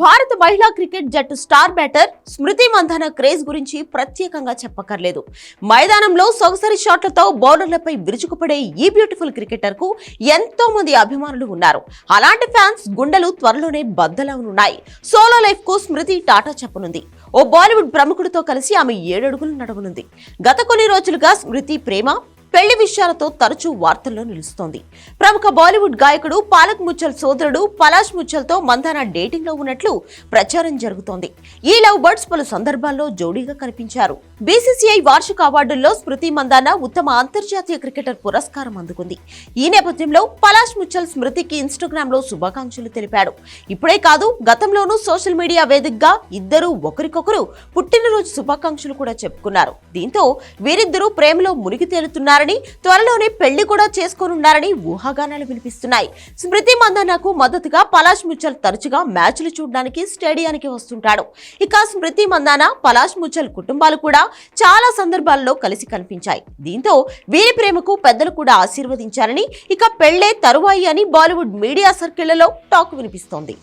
భారత మహిళా క్రికెట్ జట్టు star batter Smriti Mandhana craze గురించి ప్రత్యేకంగా చెప్పక్కర్లేదు. మైదానంలో సొగసరి షాట్లతో బౌలర్లపై విరుచుకుపడే ఈ బ్యూటిఫుల్ క్రికెటర్కు ఎంతో మంది అభిమానులు ఉన్నారు. అలాంటి ఫ్యాన్స్ గుండెలు త్వరలోనే బద్దలవునున్నాయి. సోలో లైఫ్కు స్మృతి టాటా చెప్పనుంది. ఓ బాలీవుడ్ ప్రముఖుడితో కలిసి ఆమె ఏడడుగులు నడవనుంది. గత కొన్ని రోజులుగా స్మృతి ప్రేమ పెళ్ళి విషయాలతో తరచూ వార్తల్లో నిలుస్తోంది. ప్రముఖ బాలీవుడ్ గాయకుడు పాలక్ ముచ్చల్ సోదరుడు పలాష్ ముచ్చల్తో మందాన డేటింగ్లో ఉన్నట్లు ప్రచారం జరుగుతోంది. ఈ లవ్ బర్డ్స్ పలు సందర్భాల్లో జోడీగా కనిపించారు. బీసీసీఐ వార్షిక అవార్డుల్లో స్మృతి మందాన ఉత్తమ అంతర్జాతీయ క్రికెటర్ పురస్కారం అందుకుంది. ఈ నేపథ్యంలో పలాష్ ముచ్చల్ స్మృతికి ఇన్స్టాగ్రామ్లో శుభాకాంక్షలు తెలిపాడు. ఇప్పుడే కాదు గతంలోనూ సోషల్ మీడియా వేదికగా ఇద్దరు ఒకరికొకరు పుట్టినరోజు శుభాకాంక్షలు కూడా చెప్పుకున్నారు. దీంతో వీరిద్దరూ ప్రేమలో మునిగి తేలుతున్నారని త్వరలోనే పెళ్ళి కూడా చేసుకోనున్నారని ఊహాగానాలు వినిపిస్తున్నాయి. స్మృతి మందన్నకు మద్దతుగా పలాష్ ముచ్చల్ తరచుగా మ్యాచ్లు చూడడానికి స్టేడియానికి వస్తుంటాడు. ఇక స్మృతి మందాన పలాష్ ముచ్చల్ కుటుంబాలు కూడా చాలా సందర్భాల్లో కలిసి కనిపించాయి. దీంతో వీరి ప్రేమకు పెద్దలు కూడా ఆశీర్వదించారని ఇక పెళ్ళే తరువాయి అని బాలీవుడ్ మీడియా సర్కిళ్ళలో టాక్ వినిపిస్తోంది.